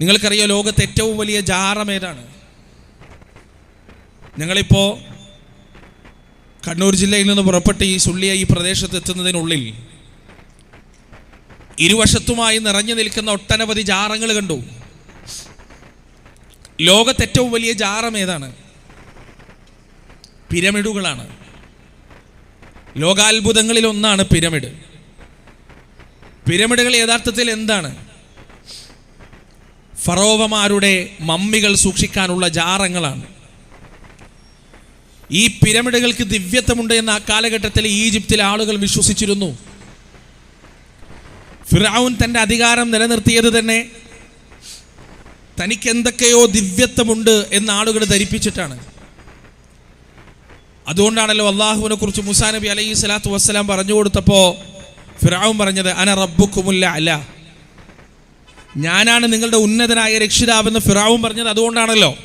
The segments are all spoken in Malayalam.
നിങ്ങൾക്കറിയോ ലോകത്തെ ഏറ്റവും വലിയ ജാറമേതാണ് ഞങ്ങളിപ്പോൾ കണ്ണൂർ ജില്ലയിൽ നിന്ന് പുറപ്പെട്ട് ഈ സുള്ളിയ ഈ പ്രദേശത്ത് എത്തുന്നതിനുള്ളിൽ ഇരുവശത്തുമായി നിറഞ്ഞു നിൽക്കുന്ന ഒട്ടനവധി ജാറങ്ങൾ കണ്ടു. ലോകത്തെ ഏറ്റവും വലിയ ജാറം ഏതാണ്? പിരമിഡുകളാണ്. ലോകാത്ഭുതങ്ങളിൽ ഒന്നാണ് പിരമിഡ്. പിരമിഡുകൾ യഥാർത്ഥത്തിൽ എന്താണ്? ഫറോവമാരുടെ മമ്മികൾ സൂക്ഷിക്കാനുള്ള ജാറങ്ങളാണ്. ഈ പിരമിഡുകൾക്ക് ദിവ്യത്വമുണ്ട് എന്ന ആ കാലഘട്ടത്തിൽ ഈജിപ്തിലെ ആളുകൾ വിശ്വസിച്ചിരുന്നു. ഫിറാവുൻ തന്റെ അധികാരം നിലനിർത്തിയത് തന്നെ തനിക്ക് എന്തൊക്കെയോ ദിവ്യത്വമുണ്ട് എന്ന് ആളുകൾ ധരിപ്പിച്ചിട്ടാണ്. അതുകൊണ്ടാണല്ലോ അള്ളാഹുവിനെ കുറിച്ച് മുസാ നബി അലൈഹി സ്വലാത്തു വസ്സലാം പറഞ്ഞു കൊടുത്തപ്പോ ഫിറാവും പറഞ്ഞത് അന റബ്ബുക്കുമുല്ല അല്ല ഞാനാണ് നിങ്ങളുടെ ഉന്നതനായ രക്ഷിതാവെന്ന് ഫിറാവും പറഞ്ഞത് അതുകൊണ്ടാണല്ലോ.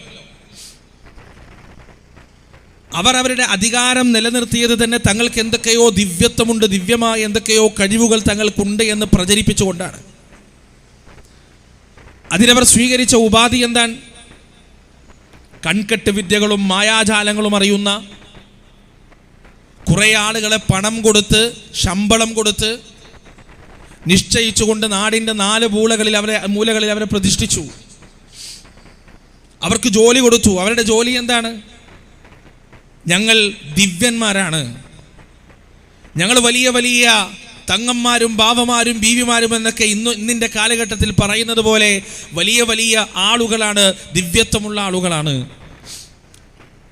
അവർ അവരുടെ അധികാരം നിലനിർത്തിയത് തന്നെ തങ്ങൾക്ക് എന്തൊക്കെയോ ദിവ്യത്വമുണ്ട് ദിവ്യമായ എന്തൊക്കെയോ കഴിവുകൾ തങ്ങൾക്കുണ്ട് എന്ന് പ്രചരിപ്പിച്ചുകൊണ്ടാണ്. അതിനവർ സ്വീകരിച്ച ഉപാധി എന്താണ്? കൺകെട്ട് വിദ്യകളും മായാജാലങ്ങളും അറിയുന്ന കുറേ ആളുകളെ പണം കൊടുത്ത് ശമ്പളം കൊടുത്ത് നിശ്ചയിച്ചുകൊണ്ട് നാടിന്റെ നാല് മൂലകളിൽ അവരെ മൂലകളിൽ അവരെ പ്രതിഷ്ഠിച്ചു. അവർക്ക് ജോലി കൊടുത്തു. അവരുടെ ജോലി എന്താണ്? ഞങ്ങൾ ദിവ്യന്മാരാണ്. ഞങ്ങൾ വലിയ വലിയ തങ്ങന്മാരും ബാവമാരും ബീവിമാരും എന്നൊക്കെ ഇന്ന് ഇന്നിന്റെ കാലഘട്ടത്തിൽ പറയുന്നത് പോലെ വലിയ വലിയ ആളുകളാണ് ദിവ്യത്വമുള്ള ആളുകളാണ്.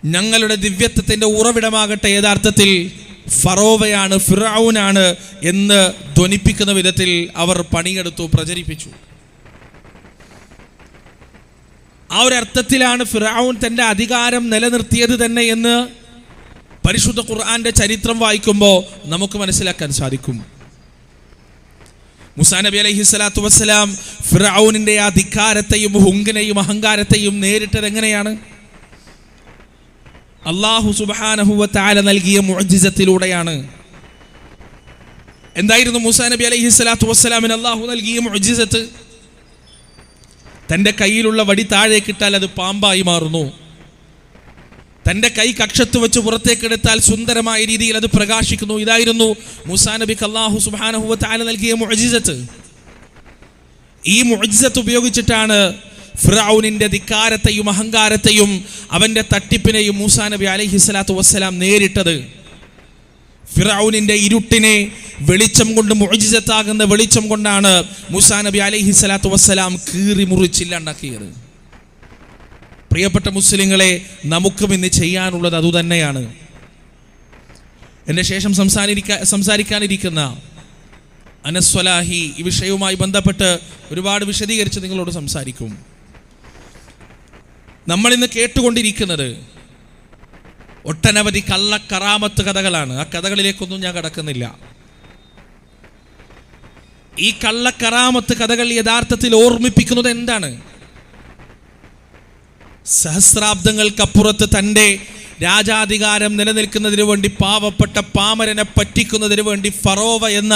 ഞങ്ങളുടെ ദിവ്യത്വത്തിന്റെ ഉറവിടമാകട്ടെ യഥാർത്ഥത്തിൽ ഫറോവയാണ് ഫിറൌനാണ് എന്ന് ധ്വനിപ്പിക്കുന്ന വിധത്തിൽ അവർ പണിയെടുത്തു പ്രചരിപ്പിച്ചു. ആ ഒരു അർത്ഥത്തിലാണ് ഫിറൌൻ തന്റെ അധികാരം നിലനിർത്തിയത് തന്നെ എന്ന് പരിശുദ്ധ ഖുർആന്റെ ചരിത്രം വായിക്കുമ്പോൾ നമുക്ക് മനസ്സിലാക്കാൻ സാധിക്കും. മുസാ നബി അലൈഹി സ്വലാത്തു വസ്സലാം ഫിറൌനിന്റെ ആ ധിക്കാരത്തെയും ഹുങ്കനെയും അഹങ്കാരത്തെയും നേരിട്ടത് എങ്ങനെയാണ്? അള്ളാഹു സുബാനഹുവ താല നൽകിയ മുഅജിസത്തിലൂടെയാണ്. എന്തായിരുന്നു മുസാ നബി അലൈഹി സ്വലാത്തു വസ്സലാമിന് അള്ളാഹു നൽകിയ മുഅജിസത്ത്? തന്റെ കയ്യിലുള്ള വടി താഴേക്കിട്ടാൽ അത് പാമ്പായി മാറുന്നു. തന്റെ കൈ കക്ഷത്ത് വെച്ച് പുറത്തേക്കെടുത്താൽ സുന്ദരമായ രീതിയിൽ അത് പ്രകാശിക്കുന്നു. ഇതായിരുന്നു മുസാ നബിക്ക് അള്ളാഹു സുബാനഹുവ താല നൽകിയ മുഅജിസത്ത്. ഈ മുഅജിസത്ത് ഉപയോഗിച്ചിട്ടാണ് ഫിറൌനിന്റെ ധിക്കാരത്തെയും അഹങ്കാരത്തെയും അവന്റെ തട്ടിപ്പിനെയും മൂസാ നബി അലൈഹി സ്വലാത്തു വസ്സലാം നേരിട്ടത്. ഫിറൌനിന്റെ ഇരുട്ടിനെ വെളിച്ചം കൊണ്ട് മുഅജിസത്താകുന്ന വെളിച്ചം കൊണ്ടാണ് മൂസാ നബി അലൈഹി സ്വലാത്തു വസ്സലാം കീറി മുറിച്ചില്ലാണ്ടാക്കിയത് പ്രിയപ്പെട്ട മുസ്ലിങ്ങളെ നമുക്കും ഇന്ന് ചെയ്യാനുള്ളത് അതുതന്നെയാണ് എന്റെ ശേഷം സംസാരിക്കാ സംസാരിക്കാനിരിക്കുന്ന അനസ്വലാഹി ഈ വിഷയവുമായി ബന്ധപ്പെട്ട് ഒരുപാട് വിശദീകരിച്ച് നിങ്ങളോട് സംസാരിക്കും. നമ്മൾ ഇന്ന് കേട്ടുകൊണ്ടിരിക്കുന്നത് ഒട്ടനവധി കള്ളക്കറാമത്ത് കഥകളാണ്. ആ കഥകളിലേക്കൊന്നും ഞാൻ കടക്കുന്നില്ല. ഈ കള്ളക്കറാമത്ത് കഥകൾ യഥാർത്ഥത്തിൽ ഓർമ്മിപ്പിക്കുന്നത് എന്താണ്? സഹസ്രാബ്ദങ്ങൾക്കപ്പുറത്ത് തന്റെ രാജാധികാരം നിലനിൽക്കുന്നതിന് വേണ്ടി പാവപ്പെട്ട പാമരനെ പറ്റിക്കുന്നതിന് വേണ്ടി ഫറോവ എന്ന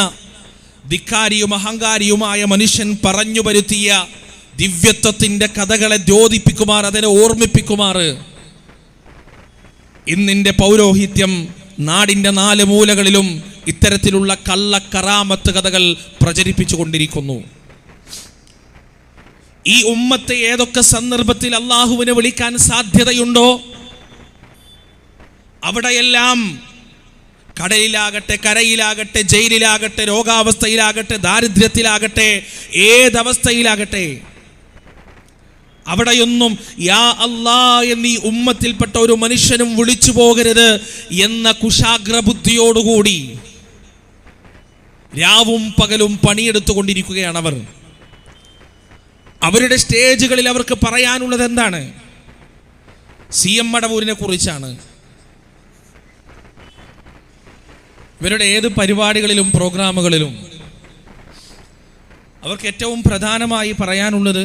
ധിക്കാരിയും അഹങ്കാരിയുമായ മനുഷ്യൻ പറഞ്ഞു വരുത്തിയ ദിവ്യത്വത്തിന്റെ കഥകളെ ദ്യോതിപ്പിക്കുമാർ അതിനെ ഓർമ്മിപ്പിക്കുമാർ. ഇന്നിന്റെ പൗരോഹിത്യം നാടിന്റെ നാല് മൂലകളിലും ഇത്തരത്തിലുള്ള കള്ള കറാമത്ത് കഥകൾ പ്രചരിപ്പിച്ചു കൊണ്ടിരിക്കുന്നു ഈ ഉമ്മത്തെ ഏതൊക്കെ സന്ദർഭത്തിൽ അള്ളാഹുവിനെ വിളിക്കാൻ സാധ്യതയുണ്ടോ? അവിടെയെല്ലാം കടലിലാകട്ടെ കരയിലാകട്ടെ ജയിലിലാകട്ടെ രോഗാവസ്ഥയിലാകട്ടെ ദാരിദ്ര്യത്തിലാകട്ടെ ഏതവസ്ഥയിലാകട്ടെ അവിടെയൊന്നും യാ അല്ലാ എന്നീ ഉമ്മത്തിൽപ്പെട്ട ഒരു മനുഷ്യനും വിളിച്ചു പോകരുത് എന്ന കുശാഗ്ര ബുദ്ധിയോടുകൂടി രാവും പകലും പണിയെടുത്തുകൊണ്ടിരിക്കുകയാണ് അവർ അവരുടെ സ്റ്റേജുകളിൽ അവർക്ക് പറയാനുള്ളത് എന്താണ്? സി എം മടവൂരിനെ കുറിച്ചാണ്. ഇവരുടെ ഏത് പരിപാടികളിലും പ്രോഗ്രാമുകളിലും അവർക്ക് ഏറ്റവും പ്രധാനമായി പറയാനുള്ളത്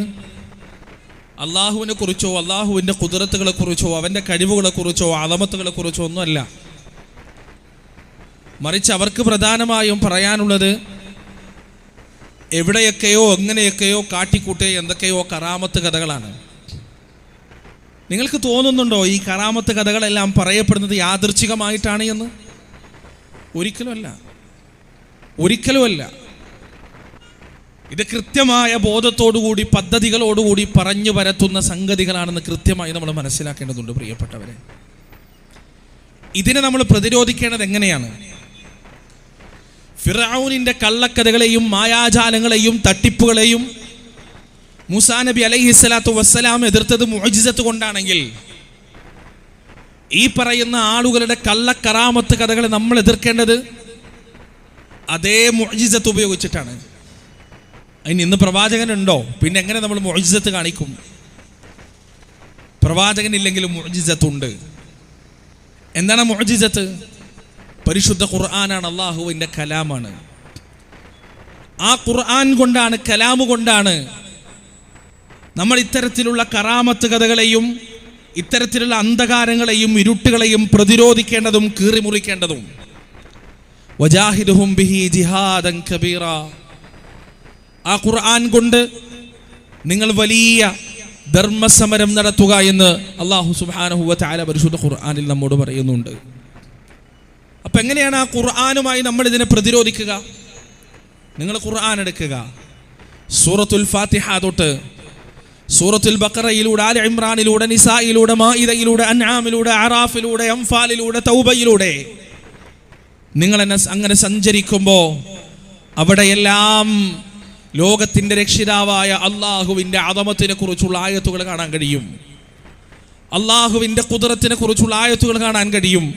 അള്ളാഹുവിനെ കുറിച്ചോ അള്ളാഹുവിന്റെ കുതിരത്തുകളെ കുറിച്ചോ അവന്റെ കഴിവുകളെ കുറിച്ചോ അളമത്തുകളെ കുറിച്ചോ ഒന്നുമല്ല. മറിച്ച് അവർക്ക് പ്രധാനമായും പറയാനുള്ളത് എവിടെയൊക്കെയോ എങ്ങനെയൊക്കെയോ കാട്ടിക്കൂട്ടേ എന്തൊക്കെയോ കറാമത്ത് കഥകളാണ്. നിങ്ങൾക്ക് തോന്നുന്നുണ്ടോ ഈ കറാമത്ത് കഥകളെല്ലാം പറയപ്പെടുന്നത് യാദൃച്ഛികമായിട്ടാണ് എന്ന്? ഒരിക്കലുമല്ല. ഒരിക്കലുമല്ല. ഇത് കൃത്യമായ ബോധത്തോടുകൂടി പദ്ധതികളോടുകൂടി പറഞ്ഞു പരത്തുന്ന സംഗതികളാണെന്ന് കൃത്യമായി നമ്മൾ മനസ്സിലാക്കേണ്ടതുണ്ട് പ്രിയപ്പെട്ടവരെ. ഇതിനെ നമ്മൾ പ്രതിരോധിക്കേണ്ടത് എങ്ങനെയാണ്? ഫിറൌനിന്റെ കള്ളക്കഥകളെയും മായാജാലങ്ങളെയും തട്ടിപ്പുകളെയും മൂസാ നബി അലൈഹി സ്വലാത്തു വസ്സലാം എതിർത്തത് മുഹജിസത്ത് കൊണ്ടാണെങ്കിൽ ഈ പറയുന്ന ആളുകളുടെ കള്ളക്കറാമത്ത് കഥകളെ നമ്മൾ എതിർക്കേണ്ടത് അതേ മുഹജിസത്ത് ഉപയോഗിച്ചിട്ടാണ്. അതിന് ഇന്ന് പ്രവാചകനുണ്ടോ? പിന്നെ എങ്ങനെ നമ്മൾ മുഅജിസത്ത് കാണിക്കും? പ്രവാചകനില്ലെങ്കിലും ഉണ്ട് എന്താണ് മുഅജിസത്ത്? പരിശുദ്ധ ഖുർആനാണ് അള്ളാഹുവിന്റെ കലാമാണ്. ആ ഖുർആൻ കൊണ്ടാണ് കലാമ് കൊണ്ടാണ് നമ്മൾ ഇത്തരത്തിലുള്ള കറാമത്ത് കഥകളെയും ഇത്തരത്തിലുള്ള അന്ധകാരങ്ങളെയും ഇരുട്ടുകളെയും പ്രതിരോധിക്കേണ്ടതും കീറിമുറിക്കേണ്ടതും. വജാഹിദുഹും ബിഹി ജിഹാദൻ കബീറ. ആ ഖുർആൻ കൊണ്ട് നിങ്ങൾ വലിയ ധർമ്മസമരം നടത്തുക എന്ന് അള്ളാഹു തആല പരിശുദ്ധ ഖുർആാനിൽ നമ്മോട് പറയുന്നുണ്ട്. അപ്പം എങ്ങനെയാണ് ആ ഖുർആാനുമായി നമ്മൾ ഇതിനെ പ്രതിരോധിക്കുക? നിങ്ങൾ ഖുർആൻ എടുക്കുക. സൂറത്തുൽ ഫാത്തിഹ തൊട്ട് സൂറത്തുൽ ബക്കറയിലൂടെ ആല ഇമ്രാനിലൂടെ നിസായിലൂടെ മായിദയിലൂടെ അൻആമിലൂടെ അറാഫിലൂടെ അംഫാലിലൂടെ തൗബയിലൂടെ നിങ്ങൾ എന്നെ അങ്ങനെ സഞ്ചരിക്കുമ്പോൾ അവിടെയെല്ലാം ലോകത്തിന്റെ രക്ഷിതാവായ അള്ളാഹുവിന്റെ അധമത്തിനെ കുറിച്ചുള്ള ആയത്തുകൾ കാണാൻ കഴിയും. അള്ളാഹുവിന്റെ കുതിരത്തിനെ കുറിച്ചുള്ള ആയത്തുകൾ കാണാൻ കഴിയും.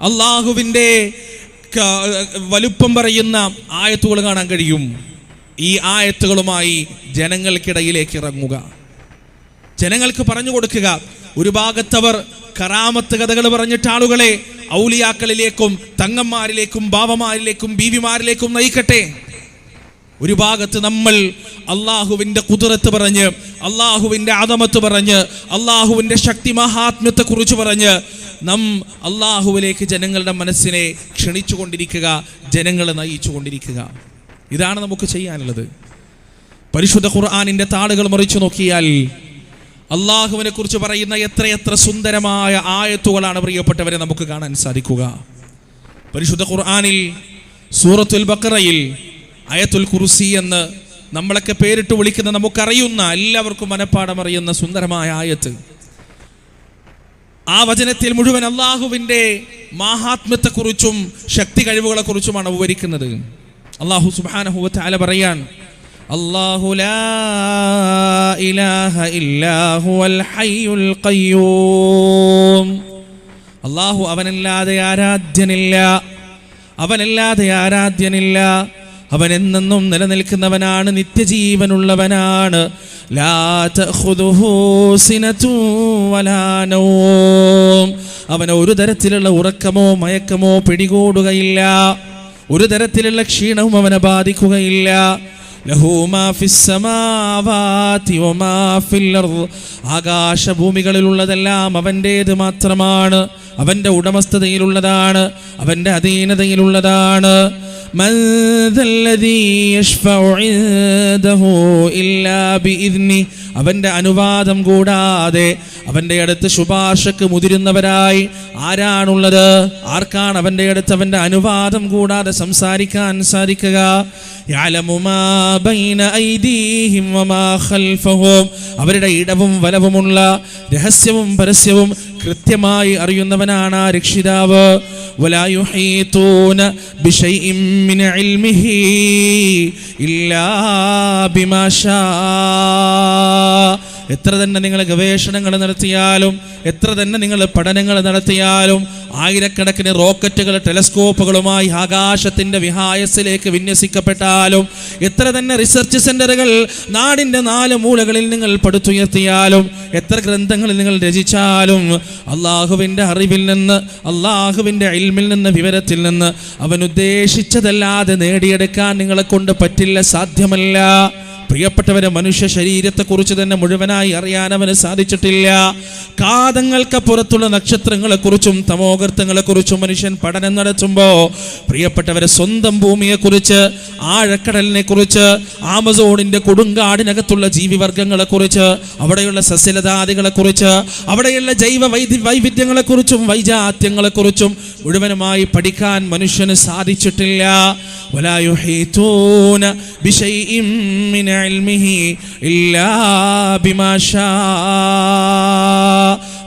അള്ളാഹുവിന്റെ വലുപ്പം പറയുന്ന ആയത്തുകൾ കാണാൻ കഴിയും. ഈ ആയത്തുകളുമായി ജനങ്ങൾക്കിടയിലേക്ക് ഇറങ്ങുക. ജനങ്ങൾക്ക് പറഞ്ഞു കൊടുക്കുക ഒരു ഭാഗത്തവർ കറാമത്ത് കഥകൾ പറഞ്ഞിട്ട് ആളുകളെ ഔലിയാക്കളിലേക്കും തങ്ങന്മാരിലേക്കും ബാബമാരിലേക്കും ബീവിമാരിലേക്കും നയിക്കട്ടെ. ഒരു ഭാഗത്ത് നമ്മൾ അള്ളാഹുവിന്റെ കുതിരത്ത് പറഞ്ഞ് അള്ളാഹുവിന്റെ ആദമത്ത് പറഞ്ഞ് അള്ളാഹുവിന്റെ ശക്തി മഹാത്മ്യത്തെ കുറിച്ച് പറഞ്ഞ് നാം അള്ളാഹുവിലേക്ക് ജനങ്ങളുടെ മനസ്സിനെ ക്ഷണിച്ചു കൊണ്ടിരിക്കുക ജനങ്ങളെ നയിച്ചു കൊണ്ടിരിക്കുക ഇതാണ് നമുക്ക് ചെയ്യാനുള്ളത്. പരിശുദ്ധ ഖുർആാനിന്റെ താളുകൾ മറിച്ചു നോക്കിയാൽ അള്ളാഹുവിനെ കുറിച്ച് പറയുന്ന എത്രയെത്ര സുന്ദരമായ ആയത്തുകളാണ് പ്രിയപ്പെട്ടവരെ നമുക്ക് കാണാൻ സാധിക്കുക. പരിശുദ്ധ ഖുർആാനിൽ സൂറത്തുൽ ബക്കറയിൽ അയത്തുൽ കുർസി എന്ന് നമ്മളൊക്കെ പേരിട്ട് വിളിക്കുന്ന നമുക്കറിയുന്ന എല്ലാവർക്കും മനപ്പാടം അറിയുന്ന സുന്ദരമായ ആയത്ത്. ആ വചനത്തിൽ മുഴുവൻ അള്ളാഹുവിന്റെ മാഹാത്മ്യത്തെക്കുറിച്ചും ശക്തി കഴിവുകളെ കഴിവുകളെക്കുറിച്ചുമാണ് വിവരിക്കുന്നത്. അള്ളാഹു സുബാനഹുവത്ത് അല പറയാൻ അള്ളാഹു അവനല്ലാതെ ആരാധ്യനില്ല അവനല്ലാതെ ആരാധ്യനില്ല അവൻ എന്നെന്നും നിലനിൽക്കുന്നവനാണ് നിത്യജീവനുള്ളവനാണ്. അവന് ഒരു തരത്തിലുള്ള ഉറക്കമോ മയക്കമോ പിടികൂടുകയില്ല ഒരു തരത്തിലുള്ള ക്ഷീണവും അവനെ ബാധിക്കുകയില്ല. ആകാശഭൂമികളിലുള്ളതെല്ലാം അവന്റേത് മാത്രമാണ് അവൻ്റെ ഉടമസ്ഥതയിലുള്ളതാണ് അവൻ്റെ അധീനതയിലുള്ളതാണ് من ذا الذي يشفع عنده إلا بإذنه അവന്റെ അനുവാദം കൂടാതെ അവന്റെ അടുത്ത് ശുപാർശക്ക് മുതിരുന്നവരായി ആരാണുള്ളത്? ആർക്കാണ് അവന്റെ അടുത്ത് അവന്റെ അനുവാദം കൂടാതെ സംസാരിക്കാൻ സാധിക്കുക? അവരുടെ ഇടവും വലവുമുള്ള രഹസ്യവും പരസ്യവും കൃത്യമായി അറിയുന്നവനാണ് ആ രക്ഷിതാവ്. ولا يحيطون بشيء من علمه إلا بما شاء. എത്ര തന്നെ നിങ്ങൾ ഗവേഷണങ്ങൾ നടത്തിയാലും എത്ര തന്നെ നിങ്ങൾ പഠനങ്ങൾ നടത്തിയാലും ആയിരക്കണക്കിന് റോക്കറ്റുകൾ ടെലസ്കോപ്പുകളുമായി ആകാശത്തിന്റെ വിഹായസിലേക്ക് വിന്യസിക്കപ്പെട്ടാലും എത്ര തന്നെ റിസർച്ച് സെന്ററുകൾ നാടിന്റെ നാല് മൂലകളിൽ നിങ്ങൾ പടുത്തുയർത്തിയാലും എത്ര ഗ്രന്ഥങ്ങൾ നിങ്ങൾ രചിച്ചാലും അള്ളാഹുവിന്റെ അറിവിൽ നിന്ന് അള്ളാഹുവിന്റെ ഇൽമിൽ നിന്ന് വിവരത്തിൽ നിന്ന് അവൻ ഉദ്ദേശിച്ചതല്ലാതെ നേടിയെടുക്കാൻ നിങ്ങളെ കൊണ്ട് പറ്റില്ല സാധ്യമല്ല. പ്രിയപ്പെട്ടവരെ മനുഷ്യ ശരീരത്തെക്കുറിച്ച് തന്നെ മുഴുവനായി അറിയാൻ അവന് സാധിച്ചിട്ടില്ല. കാതങ്ങൾക്ക് പുറത്തുള്ള നക്ഷത്രങ്ങളെക്കുറിച്ചും തമോകർത്തങ്ങളെക്കുറിച്ചും മനുഷ്യൻ പഠനം നടത്തുമ്പോൾ പ്രിയപ്പെട്ടവരെ സ്വന്തം ഭൂമിയെക്കുറിച്ച് ആഴക്കടലിനെക്കുറിച്ച് ആമസോണിന്റെ കൊടുങ്കാടിനകത്തുള്ള ജീവിവർഗങ്ങളെക്കുറിച്ച് അവിടെയുള്ള സസ്യലതാദികളെക്കുറിച്ച് അവിടെയുള്ള ജൈവ വൈദ്യ വൈവിധ്യങ്ങളെക്കുറിച്ചും വൈജാത്യങ്ങളെക്കുറിച്ചും മുഴുവനുമായി പഠിക്കാൻ മനുഷ്യന് സാധിച്ചിട്ടില്ല. വലായുഹീതൂന ബിഷൈഇം മിന علمه إلا بما شاء.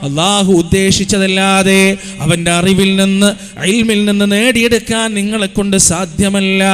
അള്ളാഹു ഉദ്ദേശിച്ചതല്ലാതെ അവന്റെ അറിവിൽ നിന്ന് അയിൽമിൽ നിന്ന് നേടിയെടുക്കാൻ നിങ്ങളെ കൊണ്ട് സാധ്യമല്ല.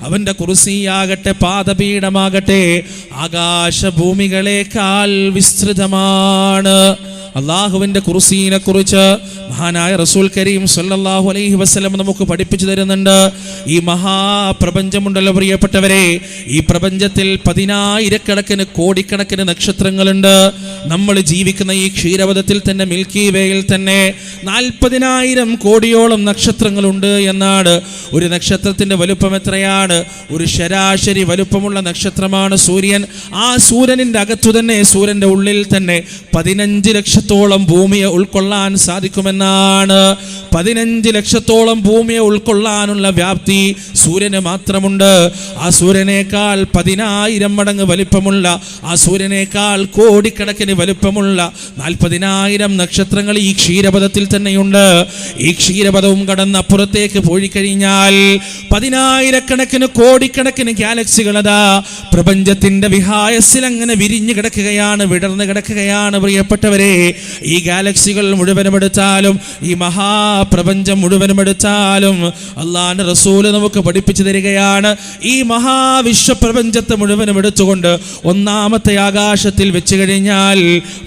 അവന്റെ കുർസിയാകട്ടെ പാദപീഠമാകട്ടെ ആകാശഭൂമികളെക്കാൾ വിസ്തൃതമാണ്. അള്ളാഹുവിന്റെ കുർസീനെ കുറിച്ച് മഹാനായ റസൂൽ കരീം സല്ലാഹു അലൈഹി വസ്ലം നമുക്ക് പഠിപ്പിച്ചു തരുന്നുണ്ട്. ഈ മഹാപ്രപഞ്ചമുണ്ടല്ലോ പ്രിയപ്പെട്ടവരെ. ഈ പ്രപഞ്ചത്തിൽ പതിനായിരക്കണക്കിന് കോടിക്കണക്കിന് നക്ഷത്രങ്ങളുണ്ട്. നമ്മൾ ജീവിക്കുന്ന ഈ ക്ഷീരപഥത്തിൽ തന്നെ മിൽക്കി വേയിൽ തന്നെ നാൽപ്പതിനായിരം കോടിയോളം നക്ഷത്രങ്ങളുണ്ട് എന്നാണ്. ഒരു നക്ഷത്രത്തിന്റെ വലുപ്പം എത്രയാണ്? ഒരു ശരാശരി വലുപ്പമുള്ള നക്ഷത്രമാണ് സൂര്യൻ. ആ സൂര്യനിന്റെ അകത്തു തന്നെ സൂര്യന്റെ ഉള്ളിൽ തന്നെ പതിനഞ്ച് ലക്ഷത്തോളം ഭൂമിയെ ഉൾക്കൊള്ളാൻ സാധിക്കുമെന്നാണ്. പതിനഞ്ച് ലക്ഷത്തോളം ഭൂമിയെ ഉൾക്കൊള്ളാനുള്ള വ്യാപ്തി സൂര്യന് മാത്രമുണ്ട്. ആ സൂര്യനേക്കാൾ പതിനായിരം മടങ്ങ് വലിപ്പമുള്ള ആ സൂര്യനേക്കാൾ കോടിക്കണക്കിന് വലുപ്പമുള്ള നാൽപ്പതിനായിരം നക്ഷത്രങ്ങൾ ഈ ക്ഷീരപഥത്തിൽ തന്നെയുണ്ട്. ഈ ക്ഷീരപഥവും കടന്ന് അപ്പുറത്തേക്ക് പോയി കഴിഞ്ഞാൽ പതിനായിരക്കണക്കിന് കോടിക്കണക്കിന് ഗാലക്സികൾ അതാ പ്രപഞ്ചത്തിന്റെ വിഹായസിൽ അങ്ങനെ വിരിഞ്ഞു കിടക്കുകയാണ് വിടർന്നു കിടക്കുകയാണ് പ്രിയപ്പെട്ടവരെ. ഈ ഗാലക്സികൾ മുഴുവനും എടുത്താലും ഈ മഹാപ്രപഞ്ചം മുഴുവനും എടുത്താലും അള്ളാന്റെ റസൂൽ നമുക്ക് പഠിപ്പിച്ചു തരികയാണ്. ഈ മഹാവിശ്വപ്രപഞ്ചത്തെ മുഴുവനും എടുത്തുകൊണ്ട് ഒന്നാമത്തെ ആകാശത്തിൽ വെച്ച് കഴിഞ്ഞാൽ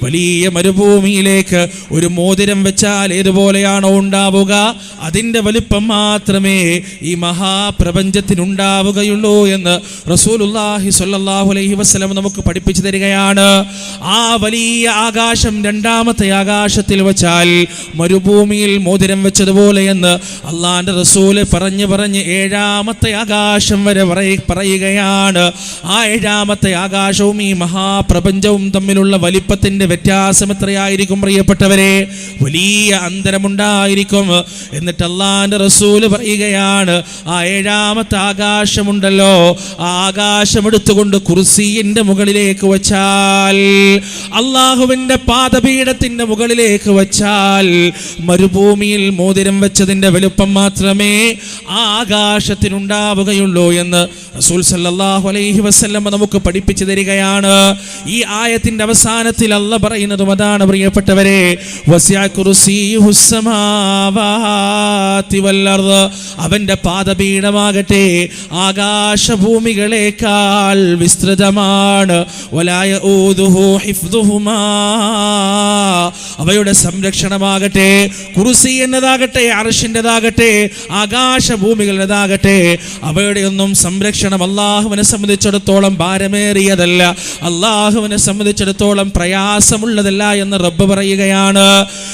വലിയ മരുഭൂമിയിലേക്ക് ഒരു മോതിരം വെച്ചാൽ ഏതുപോലെയാണോ ഉണ്ടാവുക? അതിന്റെ വലിപ്പം മാത്രമേ ഈ മഹാപ്രപഞ്ചത്തിനുണ്ടാവുകയുള്ളൂ എന്ന് റസൂലുല്ലാഹി സ്വല്ലല്ലാഹു അലൈഹി വസ്ലം നമുക്ക് പഠിപ്പിച്ചു തരികയാണ്. ആ വലിയ ആകാശം രണ്ടാമത്തെ ആകാശത്തിൽ വെച്ചാൽ മരുഭൂമിയിൽ മോതിരം വെച്ചതുപോലെ എന്ന് അള്ളാന്റെ റസൂൽ പറഞ്ഞു പറഞ്ഞ് ഏഴാമത്തെ ആകാശം വരെ പറയുകയാണ്. ആ ഏഴാമത്തെ ആകാശവും ഈ മഹാപ്രപഞ്ചവും തമ്മിലുള്ള വലിപ്പത്തിന്റെ വ്യത്യാസം എത്രയായിരിക്കും പ്രിയപ്പെട്ടവരെ? വലിയ അന്തരമുണ്ടായിരിക്കും. എന്നിട്ട് അള്ളാന്റെ റസൂൽ പറയുകയാണ് ആ ഏഴാമത്തെ ആകാശമുണ്ടല്ലോ ആ ആകാശം എടുത്തുകൊണ്ട് കുർസീന്റെ മുകളിലേക്ക് വച്ചാൽ അള്ളാഹുവിന്റെ പാദപീഠത്തിന്റെ മുകളിലേക്ക് വച്ചാൽ മരുഭൂമിയിൽ മോതിരം വെച്ചതിന്റെ വലുപ്പം മാത്രമേ ആകാശത്തിനുണ്ടാവുകയുള്ളൂ എന്ന് റസൂൽ സല്ലാഹു അലൈഹി വസ്ല്ലമ്മ നമുക്ക് പഠിപ്പിച്ചു തരികയാണ്. ഈ ആയത്തിന്റെ അവസാനത്തിൽ അല്ല പറയുന്നതും അതാണ് പ്രിയപ്പെട്ടവരെ. അവന്റെ പാദപീഠമാകട്ടെ ആകാശഭൂമികളേക്കാൾ വിസ്തൃതമാണ്. അവയുടെ സംരക്ഷണമാകട്ടെ കുറുസി എന്നതാകട്ടെ അറിഷിന്റെതാകട്ടെ ആകാശഭൂമികളുടേതാകട്ടെ അവയുടെ ഒന്നും സംരക്ഷണം അള്ളാഹുവിനെ സംബന്ധിച്ചിടത്തോളം ഭാരമേറിയതല്ല അള്ളാഹുവിനെ സംബന്ധിച്ചിടത്തോളം പ്രയാസമുള്ളതല്ല എന്ന് റബ്ബ് പറയുകയാണ്.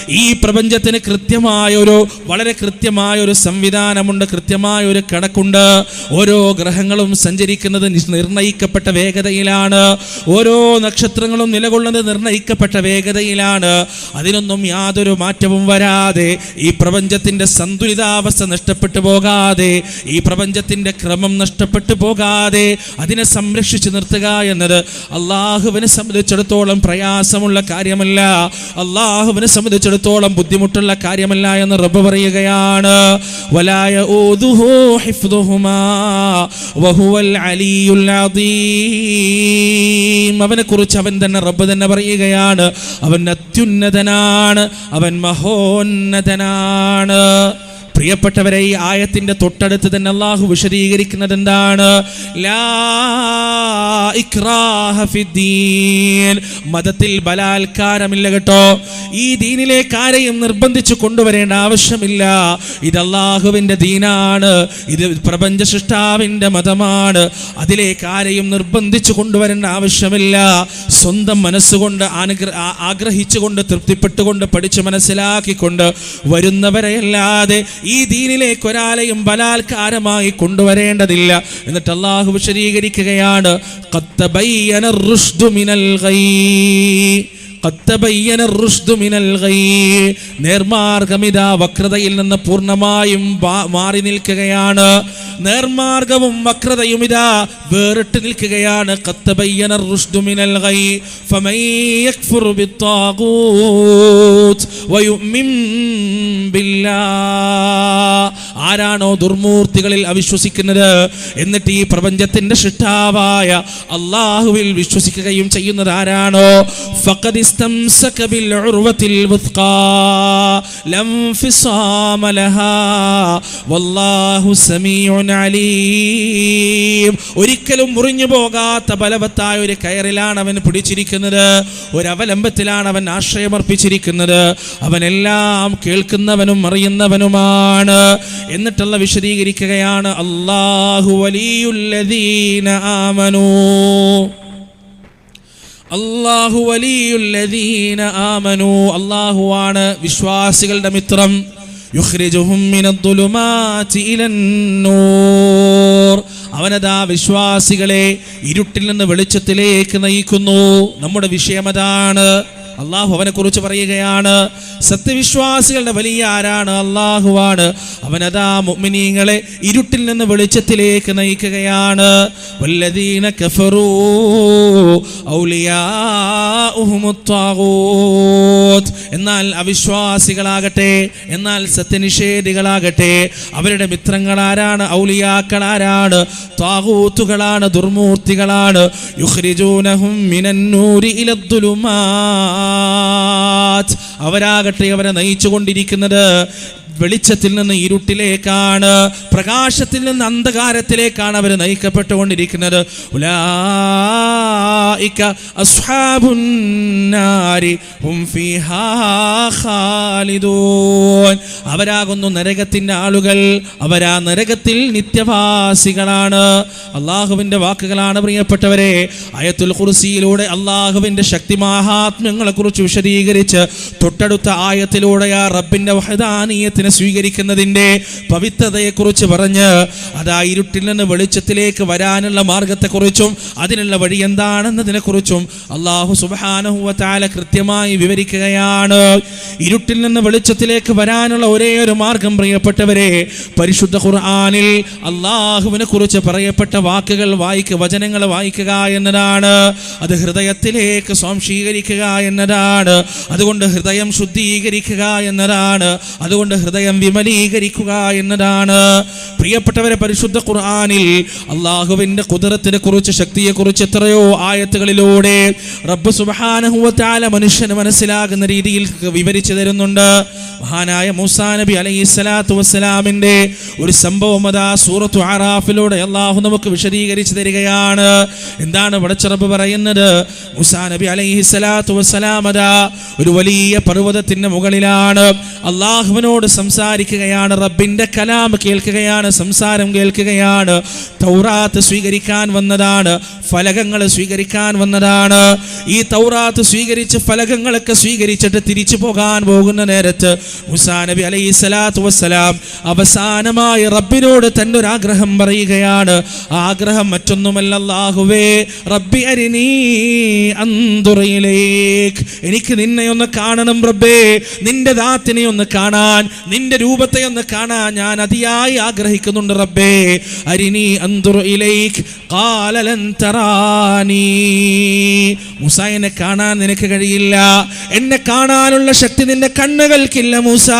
ഈ പ്രപഞ്ചത്തിന് കൃത്യമായ ഒരു വളരെ കൃത്യമായ ഒരു സംവിധാനമുണ്ട് കൃത്യമായ ഒരു കണക്കുണ്ട്. ഓരോ ഗ്രഹങ്ങളും സഞ്ചരിക്കുന്നത് നിർണയിക്കപ്പെട്ട വേഗതയിലാണ്. ഓരോ നക്ഷത്രങ്ങളും നിലകൊള്ളുന്നത് നിർണയിക്കപ്പെട്ട വേഗതയിലാണ്. അതിനൊന്നും യാതൊരു മാറ്റവും വരാതെ ഈ പ്രപഞ്ചത്തിന്റെ സന്തുലിതാവസ്ഥ നഷ്ടപ്പെട്ടു പോകാതെ ഈ പ്രപഞ്ചത്തിന്റെ ക്രമം നഷ്ടപ്പെട്ടു പോകാതെ അതിനെ സംരക്ഷിച്ചു നിർത്തുക എന്നത് അള്ളാഹുവിനെ സംബന്ധിച്ചിടത്തോളം പ്രയാസമുള്ള കാര്യമല്ല അള്ളാഹുവിനെ സംബന്ധിച്ചിടത്തോളം ബുദ്ധിമുട്ടുള്ള കാര്യമല്ല എന്ന് റബ്ബ് പറയുകയാണ്. വലായ അലിയുൽ അവനെ കുറിച്ച് അവൻ തന്നെ റബ്ബ് തന്നെ പറയുകയാണ്. അവൻ അത്യുന്നതനാണ് അവൻ മഹോന്നതനാണ്. പ്രിയപ്പെട്ടവരെ ഈ ആയത്തിന്റെ തൊട്ടടുത്ത് തന്നെ അള്ളാഹു വിശദീകരിക്കുന്നത് എന്താണ്. മതത്തിൽ ബലാത്കാരമില്ല കേട്ടോ. ഈ ദീനിലേക്ക് ആരെയും നിർബന്ധിച്ചു കൊണ്ടുവരേണ്ട ആവശ്യമില്ല. ഇത് അള്ളാഹുവിന്റെ ദീനാണ്. ഇത് പ്രപഞ്ച സൃഷ്ടാവിന്റെ മതമാണ്. അതിലേക്ക് ആരെയും നിർബന്ധിച്ചു കൊണ്ടുവരേണ്ട ആവശ്യമില്ല. സ്വന്തം മനസ്സുകൊണ്ട് അനുഗ്ര ആഗ്രഹിച്ചുകൊണ്ട് തൃപ്തിപ്പെട്ടുകൊണ്ട് പഠിച്ച് മനസ്സിലാക്കിക്കൊണ്ട് വരുന്നവരെയല്ലാതെ ഈ ദീനിലേക്ക് ഒരാളെയും ബലാത്കാരമായി കൊണ്ടുവരേണ്ടതില്ല. എന്നിട്ട് അള്ളാഹു വിശദീകരിക്കുകയാണ് മിനൽ നേർമാർഗമിതാ വക്രതയിൽ നിന്ന് പൂർണമായും മാറി നിൽക്കുകയാണ്. നേർമാർഗവും വക്രതയും ഇതാ വേറിട്ട് നിൽക്കുകയാണ്. ആരാണോ ദുർമൂർത്തികളിൽ അവിശ്വസിക്കുന്നത്? എന്നിട്ട് ഈ പ്രപഞ്ചത്തിന്റെ ഷിട്ടാവായ അള്ളാഹുവിൽ വിശ്വസിക്കുകയും ചെയ്യുന്നത് ആരാണോ? ഫക്കതി ബിൽ ഉർവത്തിൽ വുത്ഖാ ലം ഫിസാമ ലഹാ വല്ലാഹു സമീഉൻ അലീം ഒരിക്കലും മുറിഞ്ഞു പോകാത്ത ബലവത്തായ ഒരു കയറിലാണ് അവൻ പിടിച്ചിരിക്കുന്നത്. ഒരു അവലംബത്തിലാണ് അവൻ ആശ്രയമർപ്പിച്ചിരിക്കുന്നത് അവനെല്ലാം കേൾക്കുന്നവനും അറിയുന്നവനുമാണ്. എന്നിട്ടുള്ള വിശദീകരിക്കുകയാണ് അള്ളാഹു വലിയുല്ലദീന ആമനൂ. അള്ളാഹു വലിയുല്ലദീന ആമനു. അള്ളാഹുവാണ് വിശ്വാസികളുടെ മിത്രം. അവനതാ വിശ്വാസികളെ ഇരുട്ടിൽ നിന്ന് വെളിച്ചത്തിലേക്ക് നയിക്കുന്നു. നമ്മുടെ വിഷയം അതാണ്. അള്ളാഹു അവനെ കുറിച്ച് പറയുകയാണ്. സത്യവിശ്വാസികളുടെ വലിയ ആരാണ്? അള്ളാഹുവാണ്. അവനതാ മുഅ്മിനീങ്ങളെ ഇരുട്ടിൽ നിന്ന് വെളിച്ചത്തിലേക്ക് നയിക്കുകയാണ്. വല്ലദീന. എന്നാൽ അവിശ്വാസികളാകട്ടെ എന്നാൽ സത്യനിഷേധികളാകട്ടെ അവരുടെ ഔലിയാക്കൾ ആരാണ്? ത്വാഗൂത്തുകളാണ് ദുർമൂർത്തികളാണ്. യുഹ്രിജൂനഹും മിനന്നൂരി ഇലദ്ദുലുമാത്ത് അവരാകട്ടെ അവരെ നയിച്ചുകൊണ്ടിരിക്കുന്നത് വെളിച്ചത്തിൽ നിന്ന് ഇരുട്ടിലേക്കാണ് പ്രകാശത്തിൽ നിന്ന് അന്ധകാരത്തിലേക്കാണ് അവർ നയിക്കപ്പെട്ടുകൊണ്ടിരിക്കുന്നത്. ഉലായിക അസ്ഹാബുൻ നാരി ഹും ഫീഹാ ഖാലിദൂൻ അവരാകുന്നു നരകത്തിന്റെ ആളുകൾ. അവരാ നരകത്തിൽ നിത്യവാസികളാണ്. അള്ളാഹുവിന്റെ വാക്കുകളാണ് പ്രിയപ്പെട്ടവരെ. അയത്തുൽ കുർസിയിലൂടെ അള്ളാഹുവിന്റെ ശക്തി മഹാത്മ്യങ്ങളെ കുറിച്ച് വിശദീകരിച്ച് തൊട്ടടുത്ത ആയത്തിലൂടെ ആ റബ്ബിന്റെ വഹദാനീയത്തിനെ സ്വീകരിക്കുന്നതിന്റെ പവിത്രതയെക്കുറിച്ച് പറഞ്ഞ് അതാ ഇരുട്ടിൽ നിന്ന് വെളിച്ചത്തിലേക്ക് വരാനുള്ള മാർഗത്തെക്കുറിച്ചും അതിനുള്ള വഴി എന്താണെന്നതിനെ കുറിച്ചും അള്ളാഹു സുബാനഹുവത്താല കൃത്യമായി വിവരിക്കുകയാണ്. ഇരുട്ടിൽ നിന്ന് വെളിച്ചത്തിലേക്ക് വരാനുള്ള ഒരേ ഒരു മാർഗം പ്രിയപ്പെട്ടവരെ പരിശുദ്ധ ഖുർആാനിൽ അള്ളാഹുവിനെ കുറിച്ച് പറയപ്പെട്ട വാക്കുകൾ വായിക്കുക വചനങ്ങൾ വായിക്കുക എന്നതാണ്. അത് ഹൃദയത്തിലേക്ക് സ്വാംശീകരിക്കുക എന്നതാണ്. അതുകൊണ്ട് ഹൃദയം ശുദ്ധീകരിക്കുക എന്നതാണ്. അതുകൊണ്ട് ഹൃദയം വിമലീകരിക്കുക എന്നതാണ്. പ്രിയപ്പെട്ടവരെ പരിശുദ്ധ ഖുർആാനിൽ അള്ളാഹുവിന്റെ കുതിരത്തിനെ കുറിച്ച് ശക്തിയെക്കുറിച്ച് എത്രയോ ആയത്തുകളിലൂടെ റബ്ബ് സുബാനഹുവത്താല മനുഷ്യന് മനസ്സിലാകുന്ന രീതിയിൽ വിവരിച്ചു തരുന്നുണ്ട്. മഹാനായ മൂസാ നബി അലൈഹി സ്വലാത്തു വസ്സലാമിന്റെ ഒരു സംഭവം അതാ സൂറത്തു ആറാഫിലൂടെ അള്ളാഹു നമുക്ക് വിശദീകരിച്ചു തരികയാണ്. എന്താണ് വടച്ചിറപ്പ് പറയുന്നത്? മൂസാ നബി അലൈഹി സ്വലാത്തു വസ്സലാം അതാ ഒരു വലിയ പർവതത്തിന്റെ മുകളിലാണ് അള്ളാഹുവിനോട് സംസാരിക്കുകയാണ് റബ്ബിന്റെ കലാം കേൾക്കുകയാണ് സംസാരം കേൾക്കുകയാണ്. തൗറാത്ത് സ്വീകരിക്കാൻ വന്നതാണ് ഫലകങ്ങൾ സ്വീകരിക്കാൻ വന്നതാണ്. ഈ തൗറാത്ത് സ്വീകരിച്ച് ഫലകങ്ങളൊക്കെ സ്വീകരിച്ചിട്ട് തിരിച്ചു പോകാൻ പോകുന്ന നേരത്ത് മുസാ നബി അലൈഹി സ്വലാത്തു വസ്സലാം അവസാനമായി റബ്ബിനോട് തന്റെ ഒരു ആഗ്രഹം പറയുകയാണ്. ആഗ്രഹം മറ്റൊന്നുമല്ല അല്ലാഹുവേ റബ്ബി അരിനീ അന്തുറയിലേക്ക്. എനിക്ക് നിന്നെ ഒന്ന് കാണണം റബ്ബേ. നിന്റെ ദാത്തിനെ ഒന്ന് കാണാൻ നിന്റെ രൂപത്തെ ഒന്ന് കാണാൻ ഞാൻ അതിയായി ആഗ്രഹിക്കുന്നുണ്ട് റബ്ബേ. അരിനി അന്തുറയിലേക്ക്. കാലലൻ തറാനീ. മൂസ കാണാൻ നിനക്ക് കഴിയില്ല. എന്നെ കാണാനുള്ള ശക്തി നിന്റെ കണ്ണുകൾക്കില്ല. മൂസ.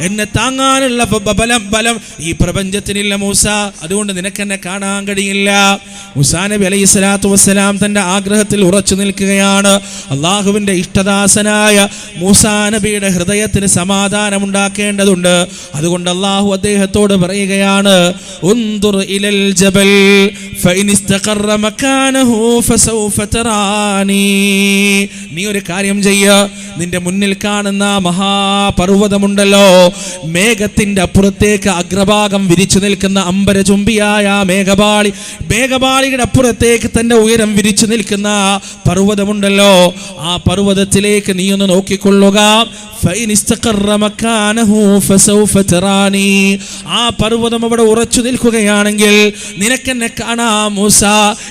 എന്നെ താങ്ങാനുള്ള ബലം ബലം ഈ പ്രപഞ്ചത്തിനില്ല മൂസ. അതുകൊണ്ട് നിനക്കെന്നെ കാണാൻ കഴിയില്ല. മുസാ നബി അലൈഹി സ്വലാത്തു വസ്സലാം തന്റെ ആഗ്രഹത്തിൽ ഉറച്ചു നിൽക്കുകയാണ്. അള്ളാഹുവിന്റെ ഇഷ്ടദാസനായ മൂസാ നബിയുടെ ഹൃദയത്തിന് സമാധാനമുണ്ടാക്കേണ്ടതുണ്ട്. അതുകൊണ്ട് അള്ളാഹു അദ്ദേഹത്തോട് പറയുകയാണ് ഇലൽ ജബൽ നീ ഒരു കാര്യം ചെയ്യ. നിന്റെ മുന്നിൽ കാണുന്ന മഹാപർവ പർവതമുണ്ടല്ലോ മേഘത്തിന്റെ അപ്പുറത്തേക്ക് അഗ്രഭാഗം വിരിച്ചു നിൽക്കുന്ന അമ്പരചുംബിയായ മേഘപാളി മേഘപാളിയുടെ അപ്പുറത്തേക്ക് തന്റെ ഉയരം വിരിച്ചു നിൽക്കുന്ന പർവതമുണ്ടല്ലോ. ആ പർവതത്തിലേക്ക് നീ ഒന്ന് നോക്കിക്കൊള്ളുക. ആ പർവതം അവിടെ ഉറച്ചു നിൽക്കുകയാണെങ്കിൽ നിനക്കെന്നെ കാണാം മൂസ.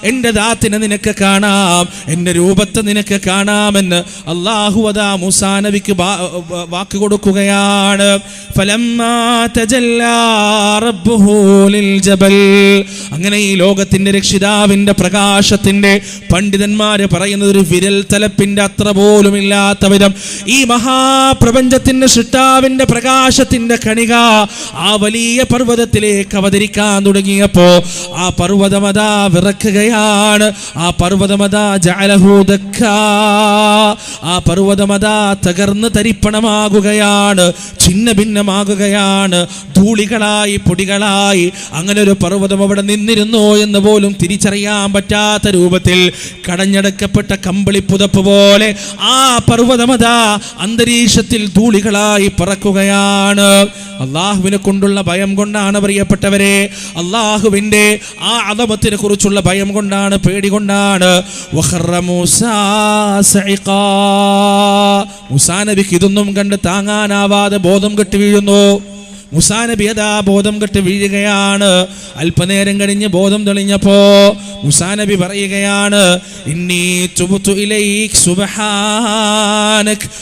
എന്റെ ദാത്തിനെ നിനക്ക് കാണാം. എന്റെ രൂപത്തെ നിനക്ക് കാണാമെന്ന് അള്ളാഹു അതാ മൂസാ നബിക്ക് വാക്ക് കൊടുക്കുക ലിൽജബൽ. അങ്ങനെ ഈ ലോകത്തിന്റെ രക്ഷിതാവിന്റെ പ്രകാശത്തിന്റെ പണ്ഡിതന്മാര് പറയുന്നത് ഒരു വിരൽ തലപ്പിന്റെ അത്ര പോലും ഇല്ലാത്ത വിധം. ഈ മഹാപ്രപഞ്ചത്തിന്റെ സൃഷ്ടാവിന്റെ പ്രകാശത്തിന്റെ കണിക ആ വലിയ പർവതത്തിലേക്ക് അവതരിക്കാൻ തുടങ്ങിയപ്പോ ആ പർവതമതാ വിറക്കുകയാണ്. ആ പർവതമതാ ജാലഹൂദക്ക ആ പർവതമതാ തകർന്ന് തരിപ്പണമാകുകയാണ്. ഛിന്ന ഭിന്നമാകുകയാണ് ധൂളികളായി പൊടികളായി. അങ്ങനെ ഒരു പർവതം അവിടെ നിന്നിരുന്നോ എന്ന് പോലും തിരിച്ചറിയാൻ പറ്റാത്ത രൂപത്തിൽ കടഞ്ഞടക്കപ്പെട്ട കമ്പിളി പുതപ്പ് പോലെ ആ പർവതമതാ അന്തരീക്ഷത്തിൽ ധൂളികളായി പറക്കുകയാണ്. അള്ളാഹുവിനെ കൊണ്ടുള്ള ഭയം കൊണ്ടാണ് പ്രിയപ്പെട്ടവരെ. അള്ളാഹുവിന്റെ ആ അധമത്തിനെ കുറിച്ചുള്ള ഭയം കൊണ്ടാണ് പേടി കൊണ്ടാണ്. മൂസാ നബിക്ക് ഇതൊന്നും കണ്ട് താങ്ങാനാവാതെ ബോധം കെട്ടി വീഴുന്നു. മുസാ നബി അതാ ബോധം കെട്ട് വീഴുകയാണ്. അല്പനേരം കഴിഞ്ഞ് ബോധം തെളിഞ്ഞപ്പോ മുസാ നബി പറയുകയാണ്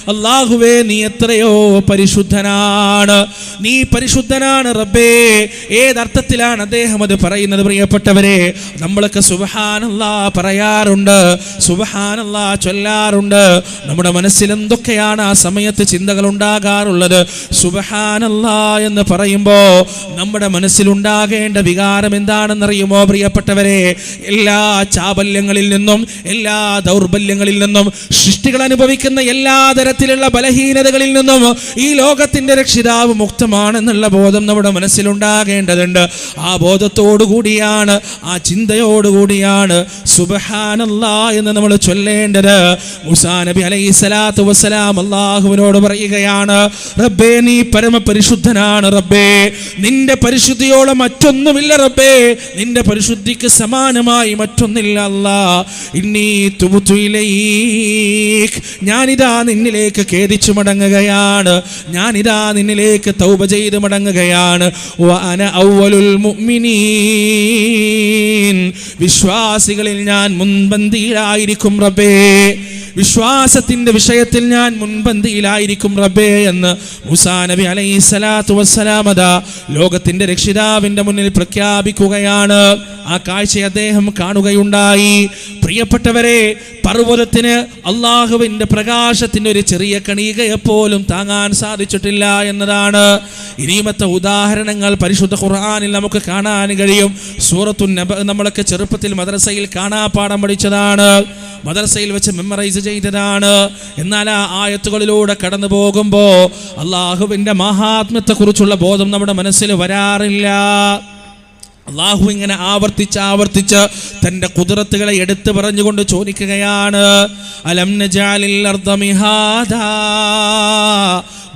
അള്ളാഹുവേ നീ എത്രയോ പരിശുദ്ധനാണ്. നീ പരിശുദ്ധനാണ് റബ്ബേ. ഏതർത്ഥത്തിലാണ് അദ്ദേഹം അത് പറയുന്നത് പ്രിയപ്പെട്ടവരെ? നമ്മളൊക്കെ സുബഹാനല്ലാ പറയാറുണ്ട് സുബഹാനല്ലാ ചൊല്ലാറുണ്ട്. നമ്മുടെ മനസ്സിൽ എന്തൊക്കെയാണ് ആ സമയത്ത് ചിന്തകൾ ഉണ്ടാകാറുള്ളത്? സുബഹാനല്ലാ എന്ന് പറയുമ്പോ നമ്മുടെ മനസ്സിലുണ്ടാകേണ്ട വികാരം എന്താണെന്നറിയുമോ പ്രിയപ്പെട്ടവരെ? എല്ലാ ചാബല്യങ്ങളിൽ നിന്നും എല്ലാ ദൗർബല്യങ്ങളിൽ നിന്നും സൃഷ്ടികൾ അനുഭവിക്കുന്ന എല്ലാ തരത്തിലുള്ള ബലഹീനതകളിൽ നിന്നും ഈ ലോകത്തിന്റെ രക്ഷിതാവ് മുക്തമാണെന്നുള്ള ബോധം നമ്മുടെ മനസ്സിലുണ്ടാകേണ്ടതുണ്ട്. ആ ബോധത്തോടു കൂടിയാണ് ആ ചിന്തയോടുകൂടിയാണ് സുബഹാനല്ല എന്ന് നമ്മൾ ചൊല്ലേണ്ടത്. മുസാ നബി അലൈഹി സ്വലാത്തു വസ്സലാം അള്ളാഹുവിനോട് പറയുകയാണ് റബ്ബേ നീ പരമപരിശുദ്ധനാണ്. റബ്ബേ നിന്റെ പരിശുദ്ധിയോളം മറ്റൊന്നുമില്ല റബ്ബേ. നിന്റെ പരിശുദ്ധിക്ക് സമാനമായി മറ്റൊന്നില്ല അല്ല. ഞാനിതാ നിന്നിലേക്ക് ഖേദിച്ചു മടങ്ങുകയാണ്. ഞാനിതാ നിന്നിലേക്ക് തൗബ ചെയ്ത് മടങ്ങുകയാണ്. മുഅ്മിനീൻ. വിശ്വാസികളിൽ ഞാൻ മുൻപന്തിയിലായിരിക്കും റബ്ബേ. വിശ്വാസത്തിന്റെ വിഷയത്തിൽ ഞാൻ മുൻപന്തിയിലായിരിക്കും റബ്ബേ എന്ന് മുസാ നബി അലൈഹി സ്വലാത്തു വസ്സലാമത ലോകത്തിന്റെ രക്ഷിതാവിന്റെ മുന്നിൽ പ്രഖ്യാപിക്കുകയാണ്. ആ കാഴ്ച അദ്ദേഹം കാണുകയുണ്ടായി. പ്രിയപ്പെട്ടവരെ പർവതത്തിന് അള്ളാഹുവിന്റെ പ്രകാശത്തിന്റെ ഒരു ചെറിയ കണികയെപ്പോലും താങ്ങാൻ സാധിച്ചിട്ടില്ല എന്നതാണ്. ഇനിയുമത്തെ ഉദാഹരണങ്ങൾ പരിശുദ്ധ ഖുർആാനിൽ നമുക്ക് കാണാൻ കഴിയും. സൂറത്തു നബ നമ്മളൊക്കെ ചെറുപ്പത്തിൽ മദ്രസയിൽ കാണാപ്പാഠം പഠിച്ചതാണ്. മദ്രസയിൽ വെച്ച് മെമ്മറൈസ് ചെയ്തതാണ്. എന്നാൽ ആ ആയത്തുകളിലൂടെ കടന്നു പോകുമ്പോൾ അള്ളാഹുവിന്റെ മഹാത്മ്യത്തെ കുറിച്ചുള്ള ബോധം നമ്മുടെ മനസ്സിൽ വരാറില്ല. അള്ളാഹു ഇങ്ങനെ ആവർത്തിച്ച് ആവർത്തിച്ച് തന്റെ കുതിരത്തുകളെ എടുത്തു പറഞ്ഞുകൊണ്ട് ചോദിക്കുകയാണ്. അലം.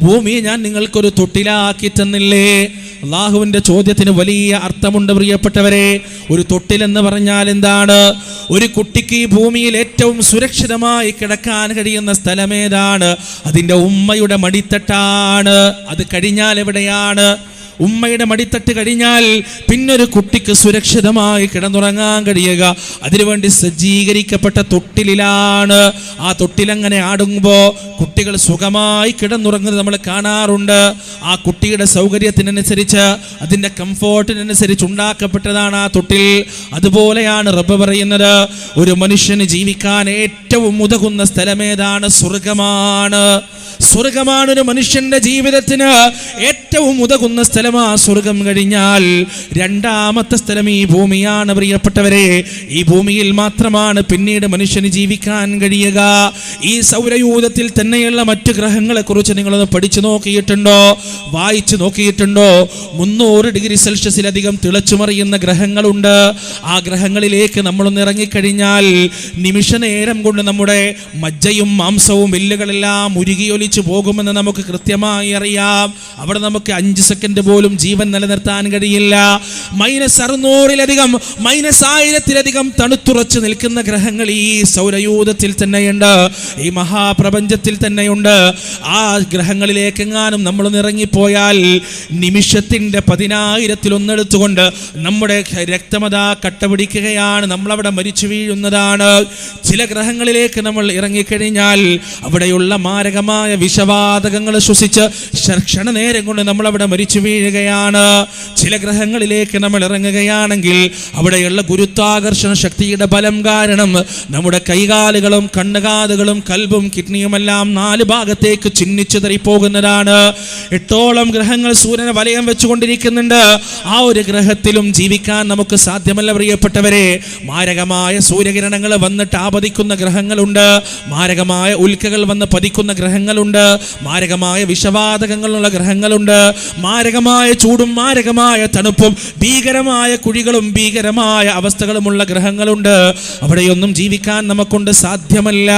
ഭൂമിയെ ഞാൻ നിങ്ങൾക്കൊരു തൊട്ടിലാക്കി തന്നില്ലേ? അള്ളാഹുവിന്റെ ചോദ്യത്തിന് വലിയ അർത്ഥമുണ്ട് പ്രിയപ്പെട്ടവരെ. ഒരു തൊട്ടിലെന്ന് പറഞ്ഞാൽ എന്താണ്? ഒരു കുട്ടിക്ക് ഈ ഭൂമിയിൽ ഏറ്റവും സുരക്ഷിതമായി കിടക്കാൻ കഴിയുന്ന സ്ഥലമേതാണ്? അതിന്റെ ഉമ്മയുടെ മടിത്തട്ടാണ്. അത് കഴിഞ്ഞാൽ എവിടെയാണ്? ഉമ്മയുടെ മടിത്തട്ട് കഴിഞ്ഞാൽ പിന്നൊരു കുട്ടിക്ക് സുരക്ഷിതമായി കിടന്നുറങ്ങാൻ കഴിയുക. അതിനുവേണ്ടി സജ്ജീകരിക്കപ്പെട്ട തൊട്ടിലാണ് ആ തൊട്ടിലങ്ങനെ ആടുമ്പോൾ കുട്ടികൾ സുഖമായി കിടന്നുറങ്ങുന്നത് നമ്മൾ കാണാറുണ്ട്. ആ കുട്ടിയുടെ സൗകര്യത്തിനനുസരിച്ച് അതിന്റെ കംഫോർട്ടിനനുസരിച്ച് ഉണ്ടാക്കപ്പെട്ടതാണ് ആ തൊട്ടിൽ. അതുപോലെയാണ് റബ്ബ് പറയുന്നത് ഒരു മനുഷ്യന് ജീവിക്കാൻ ഏറ്റവും ഉതകുന്ന സ്ഥലമേതാണ്? സ്വർഗമാണ് സ്വർഗമാണ് ഒരു മനുഷ്യന്റെ ജീവിതത്തിന് ഏറ്റവും ഉതകുന്ന സ്ഥലമാ സ്വർഗം കഴിഞ്ഞാൽ രണ്ടാമത്തെ സ്ഥലം ഈ ഭൂമിയാണ് പ്രിയപ്പെട്ടവരെ. ഈ ഭൂമിയിൽ മാത്രമാണ് പിന്നീട് മനുഷ്യന് ജീവിക്കാൻ കഴിയുക. ഈ സൗരയൂഥത്തിൽ തന്നെയുള്ള മറ്റ് ഗ്രഹങ്ങളെ കുറിച്ച് നിങ്ങളൊന്ന് പഠിച്ചു നോക്കിയിട്ടുണ്ടോ? വായിച്ചു നോക്കിയിട്ടുണ്ടോ? മുന്നൂറ് ഡിഗ്രി സെൽഷ്യസിലധികം തിളച്ചുമറിയുന്ന ഗ്രഹങ്ങളുണ്ട്. ആ ഗ്രഹങ്ങളിലേക്ക് നമ്മളൊന്ന് ഇറങ്ങിക്കഴിഞ്ഞാൽ നിമിഷ നേരം കൊണ്ട് നമ്മുടെ മജ്ജയും മാംസവും എല്ലുകളെല്ലാം ഉരുകിയൊലിച്ചു പോകുമെന്ന് നമുക്ക് കൃത്യമായി അറിയാം. അവിടെ നമുക്ക് അഞ്ച് സെക്കൻഡ് പോലും ജീവൻ നിലനിർത്താൻ കഴിയില്ല. മൈനസ് അറുന്നൂറിലധികം മൈനസ് ആയിരത്തിലധികം തണുത്തുറച്ചു നിൽക്കുന്ന ഗ്രഹങ്ങൾ ഈ സൗരയൂഥത്തിൽ തന്നെയുണ്ട്. ഈ മഹാപ്രപഞ്ചത്തിൽ തന്നെയുണ്ട്. ആ ഗ്രഹങ്ങളിലേക്കെങ്ങാനും നമ്മൾ ഇറങ്ങിപ്പോയാൽ നിമിഷത്തിന്റെ പതിനായിരത്തിൽ ഒന്നെടുത്തുകൊണ്ട് നമ്മുടെ രക്തമത കട്ടപിടിക്കുകയാണ്. നമ്മളവിടെ മരിച്ചു വീഴുന്നതാണ്. ചില ഗ്രഹങ്ങളിലേക്ക് നമ്മൾ ഇറങ്ങിക്കഴിഞ്ഞാൽ അവിടെയുള്ള മാരകമായ വിഷവാതകങ്ങൾ ശ്വസിച്ച് ക്ഷണനേരം കൊണ്ട് നമ്മളവിടെ മരിച്ചു മരിച്ചു വീഴുകയാണ് ചില ഗ്രഹങ്ങളിലേക്ക് നമ്മൾ ഇറങ്ങുകയാണെങ്കിൽ അവിടെയുള്ള ഗുരുത്വാകർഷണ ശക്തിയുടെ ഫലം കാരണം നമ്മുടെ കൈകാലുകളും കണ്ണുകാതുകളും കൽബും കിഡ്നിയുമെല്ലാം നാല് ഭാഗത്തേക്ക് ചിഹ്നിച്ചു പോകുന്നതാണ് എട്ടോളം ഗ്രഹങ്ങൾ സൂര്യനെ വലയം വെച്ചുകൊണ്ടിരിക്കുന്നുണ്ട്. ആ ഒരു ഗ്രഹത്തിലും ജീവിക്കാൻ നമുക്ക് സാധ്യമല്ല പ്രിയപ്പെട്ടവരെ. മാരകമായ സൂര്യകിരണങ്ങൾ വന്നിട്ട് ആപതിക്കുന്ന ഗ്രഹങ്ങളുണ്ട്. മാരകമായ ഉൽക്കകൾ വന്ന് പതിക്കുന്ന ഗ്രഹങ്ങളുണ്ട്. മാരകമായ വിഷവാതകങ്ങളുള്ള ഗ്രഹങ്ങളുണ്ട്. മാരകമായ ചൂടും മാരകമായ തണുപ്പും ഭീകരമായ കുഴികളും ഭീകരമായ അവസ്ഥകളുമുള്ള ഗ്രഹങ്ങളുണ്ട്. അവിടെയൊന്നും ജീവിക്കാൻ നമുക്കൊണ്ട് സാധ്യമല്ല.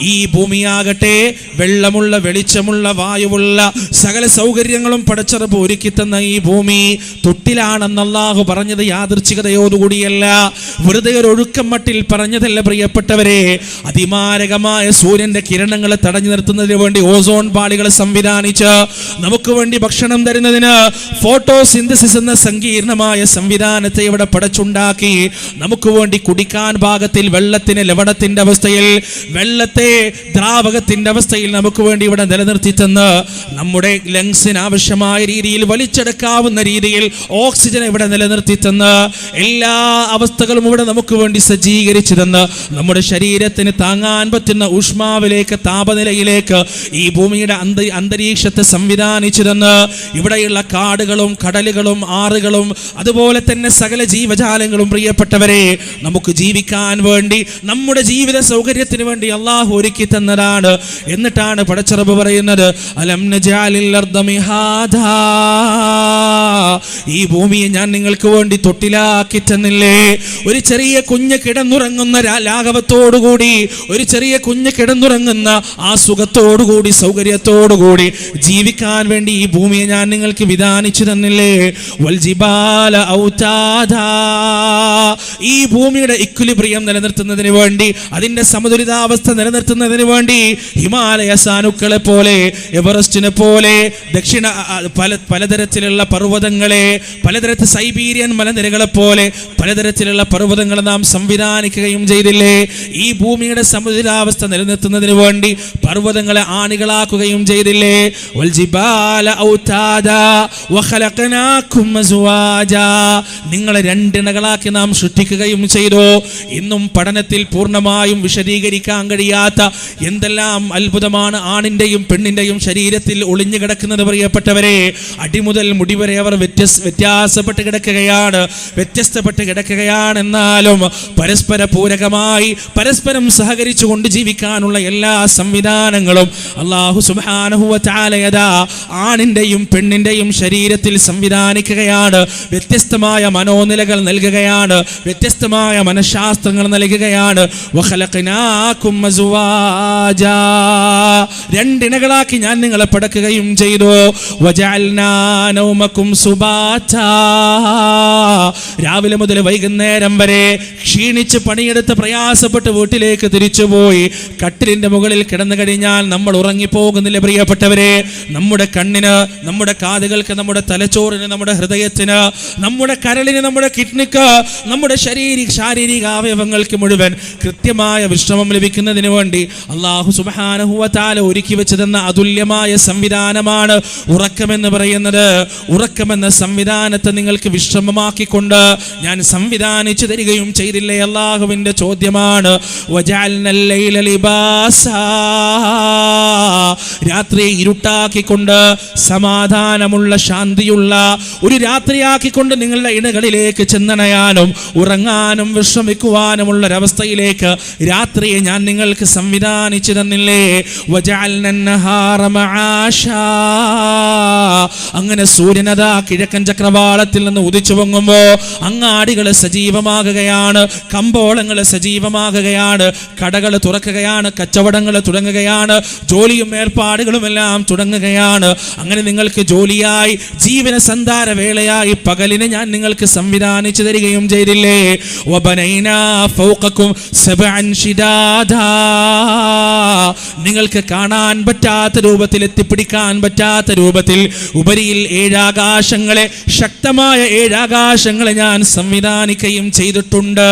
ഈ ഭൂമിയാകട്ടെ വെള്ളമുള്ള വെളിച്ചമുള്ള വായുവുള്ള സകല സൗകര്യങ്ങളും പടച്ചറപ്പ് ഒരുക്കി തന്ന ഈ ഭൂമി തൊട്ടിലാണെന്ന് അള്ളാഹു പറഞ്ഞത് യാദൃച്ഛികതയോടുകൂടിയല്ല. വെറുതെ ഒരു ഒഴുക്കം മട്ടിൽ പറഞ്ഞതല്ല പ്രിയപ്പെട്ടവരെ. അതിമാരകമായ സൂര്യന്റെ കിരണങ്ങളെ തടഞ്ഞു നിർത്തുന്നതിന് വേണ്ടി ഓസോൺ പാളികളെ സംവിധാനിച്ച് നമുക്ക് വേണ്ടി ഭക്ഷണം തരുന്നതിന് ഫോട്ടോ സിന്തസിസ് എന്ന സങ്കീർണമായ സംവിധാനത്തെ ഇവിടെ പടച്ചുണ്ടാക്കി. നമുക്ക് വേണ്ടി കുടിക്കാൻ ഭാഗത്തിൽ വെള്ളത്തിന് ലവണത്തിന്റെ അവസ്ഥയിൽ വെള്ളത്തെ ദ്രാവകത്തിന്റെ അവസ്ഥയിൽ നമുക്ക് വേണ്ടി ഇവിടെ നിലനിർത്തി തന്ന് നമ്മുടെ ലങ്സിന് ആവശ്യമായ രീതിയിൽ വലിച്ചെടുക്കാവുന്ന രീതിയിൽ ഓക്സിജൻ ഇവിടെ നിലനിർത്തി തന്ന് എല്ലാ അവസ്ഥകളും ഇവിടെ നമുക്ക് വേണ്ടി സജ്ജീകരിച്ചു തന്ന് നമ്മുടെ ശരീരത്തിന് താങ്ങാൻ പറ്റുന്ന ഊഷ്മാവിലേക്ക് താപനിലയിലേക്ക് ഈ ഭൂമിയുടെ അന്തരീക്ഷത്തെ സംവിധാനിച്ചു തന്ന് ഇവിടെയുള്ള കാടുകളും കടലുകളും ആറുകളും അതുപോലെ തന്നെ സകല ജീവജാലങ്ങളും പ്രിയപ്പെട്ടവരെ നമുക്ക് ജീവിക്കാൻ വേണ്ടി നമ്മുടെ ജീവിത സൗകര്യത്തിന് വേണ്ടി അള്ളാഹു ഒരുക്കി തന്നതാണ് എന്നിട്ടാണ് പടച്ചറബ് പറയുന്നത് അലം. ഈ ഭൂമിയെ ഞാൻ നിങ്ങൾക്ക് വേണ്ടി തൊട്ടിലാക്കി തന്നില്ലേ ഒരു ചെറിയ കുഞ്ഞ് കിടന്നുറങ്ങുന്ന ലാഘവത്തോടുകൂടി ഒരു ചെറിയ കുഞ്ഞ് കിടന്നുറങ്ങുന്ന ആ സുഖത്തോടുകൂടി സൗകര്യത്തോടുകൂടി ജീവിക്കാൻ വേണ്ടി ഈ ഭൂമിയെ ഞാൻ നിങ്ങൾക്ക് വിധാനിച്ചു തന്നില്ലേ വൽജിബാല ഔതാദാ. ഈ ഭൂമിയുടെ ഇക്വലിബ്രിയം നിലനിർത്തുന്നതിന് വേണ്ടി അതിന്റെ സമതുലിതാവസ്ഥ നിലനിർത്തുന്നതിന് വേണ്ടി ഹിമാലയ സാനുക്കളെ പോലെ എവറസ്റ്റിനെ പോലെ ദക്ഷിണ പല പലതരത്തിലുള്ള പർവതങ്ങളെ പലതരത്തിൽ സൈബീരിയൻ മലനിരകളെ പോലെ പലതരത്തിലുള്ള പർവതങ്ങളെ നാം സംവിധാനിക്കുകയും ചെയ്തില്ലേ ഈ ഭൂമിയുടെ സമതുലിതാവസ്ഥ നിലനിർത്തുന്നതിന് വേണ്ടി പർവതങ്ങളെ ആണികളാക്കുകയും ചെയ്തില്ലേ. നിങ്ങളെ രണ്ടിണകളാക്കി നാം സൃഷ്ടിക്കുകയും ചെയ്തു? ഇന്നും പഠനത്തിൽ പൂർണമായും വിശദീകരിക്കാൻ കഴിയാത്ത എന്തെല്ലാം അത്ഭുതമാണ് ആണിന്റെയും പെണ്ണിന്റെയും ശരീരത്തിൽ ഒളിഞ്ഞു കിടക്കുന്നത് പ്രിയപ്പെട്ടവരെ. അടിമുതൽ മുടിവരെ അവർ വ്യത്യസ് വ്യത്യാസപ്പെട്ട് കിടക്കുകയാണ്. വ്യത്യസ്തപ്പെട്ട് കിടക്കുകയാണ് എന്നാലും പരസ്പര പൂരകമായി പരസ്പരം സഹകരിച്ചു കൊണ്ട് ജീവിക്കാനുള്ള എല്ലാ സംവിധാനങ്ങളും അള്ളാഹു സുബാനഹുവ ആണിന്റെയും പെണ്ണിന്റെയും ശരീരത്തിൽ സംവിധാനിക്കുകയാണ്. വ്യത്യസ്തമായ മനോനിലകൾ നൽകുകയാണ്. വ്യത്യസ്തമായ മനഃശാസ്ത്രങ്ങൾ നൽകുകയാണ്. രണ്ടിണകളാക്കി ഞാൻ നിങ്ങളെ പടക്കുകയും ചെയ്തു. രാവിലെ മുതൽ വൈകുന്നേരം വരെ ക്ഷീണിച്ച് പണിയെടുത്ത് പ്രയാസപ്പെട്ട് വീട്ടിലേക്ക് തിരിച്ചുപോയി കട്ടിലിന്റെ മുകളിൽ കിടന്നു കഴിഞ്ഞാൽ നമ്മൾ ഉറങ്ങിപ്പോകുന്നില്ല പ്രിയപ്പെട്ടവരെ നമ്മുടെ കണ്ണിന് നമ്മുടെ കാതുകൾക്ക് നമ്മുടെ തലച്ചോറിന് നമ്മുടെ ഹൃദയത്തിന് നമ്മുടെ കരളിന് നമ്മുടെ കിഡ്നിക്ക് നമ്മുടെ ശരീരിക ശാരീരിക അവയവങ്ങൾക്ക് മുഴുവൻ കൃത്യമായ വിശ്രമം ലഭിക്കുന്നതിന് വേണ്ടി അള്ളാഹു സുബാനഹുവത്താല ഒരുക്കി വെച്ചതെന്ന അതുല്യമായ സംവിധാനമാണ് ഉറക്കമെന്ന് പറയുന്നത് ഉറക്കമെന്ന സംവിധാനത്തെ നിങ്ങൾക്ക് വിശ്രമമാക്കിക്കൊണ്ട് ഞാൻ സംവിധാനിച്ചു തരികയും ചെയ്തില്ലേ അള്ളാഹുവിന്റെ ചോദ്യമാണ് വജാൽ. രാത്രിയെ ഇരുട്ടാക്കിക്കൊണ്ട് സമാധാനമുള്ള ശാന്തിയുള്ള ഒരു രാത്രിയാക്കിക്കൊണ്ട് നിങ്ങളുടെ ഇണകളിലേക്ക് ചെന്നണയാനും ഉറങ്ങാനും വിശ്രമിക്കുവാനുമുള്ള ഒരവസ്ഥയിലേക്ക് രാത്രിയെ ഞാൻ നിങ്ങൾക്ക് സംവിധാനിച്ചു തന്നില്ലേ? അങ്ങനെ സൂര്യനത കിഴക്കൻ ചക്രവാളത്തിൽ നിന്ന് ഉദിച്ചു പൊങ്ങുമ്പോ അങ്ങാടികൾ സജീവമാകുകയാണ് കമ്പോളങ്ങൾ സജീവമാകുകയാണ് കടകൾ തുറക്കുകയാണ് കച്ചവടങ്ങൾ തുടങ്ങുകയാണ് ജോലി ജോലിയും ഏർപ്പാടുകളും എല്ലാം തുടങ്ങുകയാണ്. അങ്ങനെ നിങ്ങൾക്ക് ജോലിയായി ജീവന സന്ധാര വേളയായി പകലിനെ ഞാൻ നിങ്ങൾക്ക് സംവിധാനിച്ചു തരികയും ചെയ്തില്ലേ. നിങ്ങൾക്ക് കാണാൻ പറ്റാത്ത രൂപത്തിൽ എത്തിപ്പിടിക്കാൻ പറ്റാത്ത രൂപത്തിൽ ഉപരിയിൽ ഏഴാകാശങ്ങളെ ശക്തമായ ഏഴാകാശങ്ങളെ ഞാൻ സംവിധാനിക്കുകയും ചെയ്തിട്ടുണ്ട്.